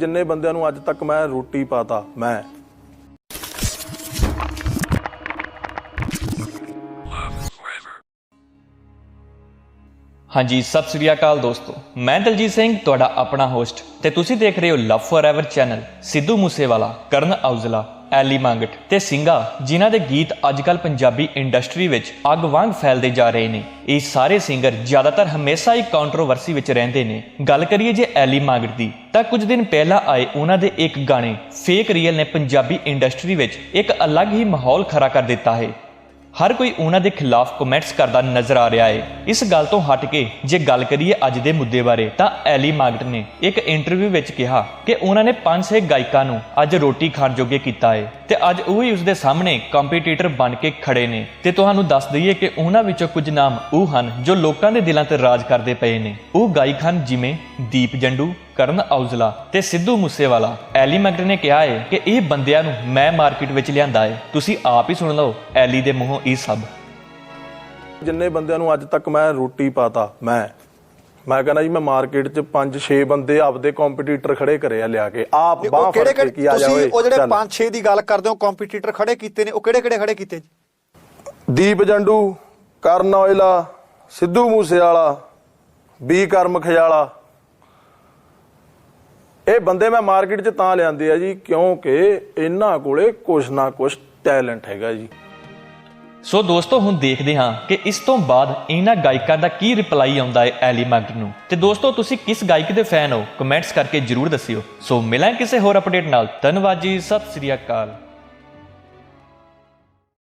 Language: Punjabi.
ਜਿੰਨੇ ਬੰਦਿਆਂ ਨੂੰ ਅੱਜ ਤੱਕ ਮੈਂ ਰੋਟੀ ਪਾਤਾ, ਮੈਂ। ਹਾਂਜੀ, ਸਤਿ ਸ੍ਰੀ ਅਕਾਲ ਦੋਸਤੋ। ਮੈਂ ਦਲਜੀਤ ਸਿੰਘ, ਤੁਹਾਡਾ ਆਪਣਾ ਹੋਸਟ ਤੇ ਤੁਸੀਂ ਦੇਖ ਰਹੇ ਹੋ love forever channel Sidhu Moosewala, Karan Aujla. Elly Mangat ਤੇ ਸਿੰਘਾ ਜਿਨ੍ਹਾਂ ਦੇ ਗੀਤ ਅੱਜਕੱਲ ਪੰਜਾਬੀ ਇੰਡਸਟਰੀ ਵਿੱਚ ਅੱਗ ਵਾਂਗ ਫੈਲਦੇ ਜਾ ਰਹੇ ਨੇ। ਇਹ ਸਾਰੇ ਸਿੰਗਰ ਜ਼ਿਆਦਾਤਰ ਹਮੇਸ਼ਾ ਹੀ ਕੰਟਰੋਵਰਸੀ ਵਿੱਚ ਰਹਿੰਦੇ ਨੇ। ਗੱਲ ਕਰੀਏ ਜੇ ਐਲੀ ਮੰਗਟ ਦੀ, ਤਾਂ ਕੁਝ ਦਿਨ ਪਹਿਲਾਂ ਆਏ ਉਹਨਾਂ ਦੇ ਇੱਕ ਗਾਣੇ ਫੇਕ ਰੀਅਲ ਨੇ ਪੰਜਾਬੀ ਇੰਡਸਟਰੀ ਵਿੱਚ ਇੱਕ ਅਲੱਗ ਹੀ ਮਾਹੌਲ ਖੜਾ ਕਰ ਦਿੱਤਾ ਹੈ। ਹਰ ਕੋਈ ਉਹਨਾਂ ਦੇ ਖਿਲਾਫ ਕਮੈਂਟਸ ਕਰਦਾ ਨਜ਼ਰ ਆ ਰਿਹਾ ਹੈ। ਇਸ ਗੱਲ ਤੋਂ ਹਟ ਕੇ ਜੇ ਗੱਲ ਕਰੀਏ ਅੱਜ ਦੇ ਮੁੱਦੇ ਬਾਰੇ, ਤਾਂ ਐਲੀ ਮਾਗਟ ਨੇ ਇੱਕ ਇੰਟਰਵਿਊ ਵਿੱਚ ਕਿਹਾ ਕਿ ਉਹਨਾਂ ਨੇ ਪੰਜ ਛੇ ਗਾਇਕਾਂ ਨੂੰ ਅੱਜ ਰੋਟੀ ਖਾਣ ਜੋਗੇ ਕੀਤਾ ਹੈ। ਤੇ ਅੱਜ ਉਹ ਹੀ ਉਸ ਦੇ ਸਾਹਮਣੇ ਕੰਪੀਟੀਟਰ ਬਣ ਕੇ ਖੜੇ ਨੇ। ਤੇ ਤੁਹਾਨੂੰ ਦੱਸ ਦਈਏ ਕਿ ਉਹਨਾਂ ਵਿੱਚੋਂ ਕੁਝ ਨਾਮ ਉਹ ਹਨ ਜੋ ਲੋਕਾਂ ਦੇ ਦਿਲਾਂ ਤੇ ਰਾਜ ਕਰਦੇ ਪਏ ਨੇ। ਉਹ ਗਾਇਕ ਹਨ ਜਿਵੇਂ ਦੀਪ ਜੰਡੂ, ਕਰਨ ਔਜਲਾ ਤੇ ਸਿੱਧੂ ਮੂਸੇਵਾਲਾ। ਐਲੀ ਮੈਗਰ ਨੇ ਕਿਹਾ ਹੈ ਕਿ ਇਹ ਬੰਦਿਆਂ ਨੂੰ ਮੈਂ ਮਾਰਕੀਟ ਵਿੱਚ ਲਿਆਂਦਾ ਹੈ ਤੁਸੀਂ ਆਪ ਹੀ ਸੁਣ ਲਓ, ਐਲੀ ਦੇ ਮੂੰਹੋਂ ਇਹ ਸਭ। ਜਿੰਨੇ ਬੰਦਿਆਂ ਨੂੰ ਅੱਜ ਤੱਕ ਮੈਂ ਰੋਟੀ ਪਾਤਾ, ਮੈਂ। ਮੈਂ ਕਹਿੰਦਾ ਜੀ ਮੈਂ ਮਾਰਕੀਟ 'ਚ 5-6 ਬੰਦੇ ਆਪਦੇ ਕੰਪੀਟੀਟਰ ਖੜੇ ਕਰੇ ਆ ਲਿਆ ਕੇ। ਆਪ ਬਾਹ ਫੜ ਕੇ ਆ ਜਾ ਤੁਸੀਂ ਓਏ ਉਹ ਜਿਹੜੇ ਚੱਲ। 5-6 ਦੀ ਗੱਲ ਕਰਦੇ ਹੋ ਕੰਪੀਟੀਟਰ ਖੜੇ ਕੀਤੇ ਨੇ ਉਹ ਕਿਹੜੇ ਕਿਹੜੇ ਖੜੇ ਕੀਤੇ ਜੀ? ਦੀਪ ਜੰਡੂ ਕਰਨ ਔਜਲਾ ਸਿੱਧੂ ਮੂਸੇਵਾਲਾ ਬੀ ਕਰਮ ਖਜਾਲਾ ਇਹ ਬੰਦੇ ਮੈਂ ਮਾਰਕੀਟ 'ਚ ਤਾਂ ਲਿਆਂਦੇ ਆ ਜੀ ਕਿਉਂਕਿ ਇਹਨਾਂ ਕੋਲੇ ਕੁਛ ਨਾ ਕੁਛ ਟੈਲੈਂਟ ਹੈਗਾ ਜੀ। ਸੋ ਦੋਸਤੋ, ਹੁਣ ਦੇਖਦੇ ਹਾਂ ਕਿ ਇਸ ਤੋਂ ਬਾਅਦ ਇਹਨਾਂ ਗਾਇਕਾਂ ਦਾ ਕੀ ਰਿਪਲਾਈ ਆਉਂਦਾ ਹੈ ਐਲੀ ਮੈਗਰ ਨੂੰ। ਤੇ ਦੋਸਤੋ, ਤੁਸੀਂ ਕਿਸ ਗਾਇਕ ਦੇ ਫੈਨ ਹੋ? ਕਮੈਂਟਸ ਕਰਕੇ ਜਰੂਰ ਦੱਸਿਓ। ਸੋ ਮਿਲਾਂ ਕਿਸੇ ਹੋਰ ਅਪਡੇਟ ਨਾਲ। ਧੰਨਵਾਦ ਜੀ, ਸਤਿ ਸ੍ਰੀ ਅਕਾਲ।